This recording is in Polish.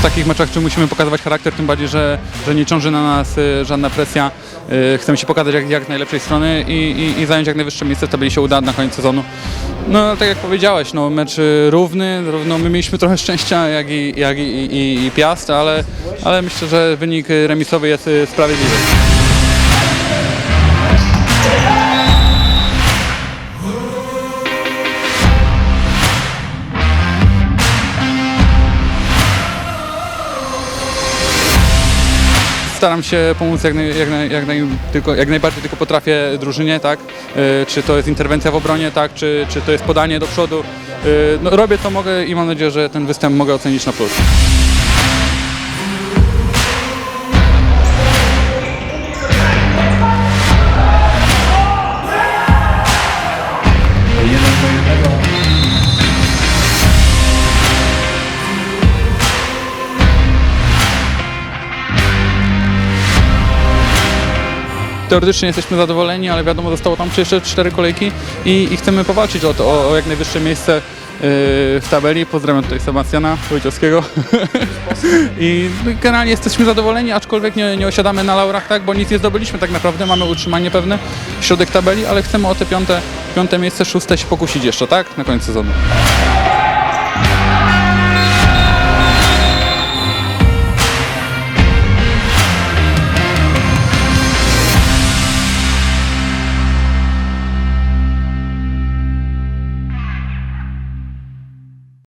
w takich meczach czy musimy pokazywać charakter, tym bardziej, że, że nie ciąży na nas y, żadna presja. Y, Chcemy się pokazać jak, jak najlepszej strony i, i, i zająć jak najwyższe miejsce w tabeli się uda na koniec sezonu. No tak jak powiedziałeś, no, mecz równy, równo my mieliśmy trochę szczęścia jak i, jak i, i, i Piast, ale, ale myślę, że wynik remisowy jest y, sprawiedliwy. Staram się pomóc jak, naj, jak, naj, jak, naj, tylko, jak najbardziej tylko potrafię drużynie, tak? Y, czy to jest interwencja w obronie, tak? Czy, czy to jest podanie do przodu. Y, no, robię co mogę i mam nadzieję, że ten występ mogę ocenić na plus. Teoretycznie jesteśmy zadowoleni, ale wiadomo, zostało tam jeszcze cztery kolejki i, i chcemy powalczyć o, to, o, o jak najwyższe miejsce yy, w tabeli. Pozdrawiam tutaj Sebastiana Wojciowskiego. I generalnie jesteśmy zadowoleni, aczkolwiek nie, nie osiadamy na laurach, tak, bo nic nie zdobyliśmy tak naprawdę. Mamy utrzymanie pewne, środek tabeli, ale chcemy o te piąte, piąte miejsce, szóste się pokusić jeszcze, tak, na koniec sezonu.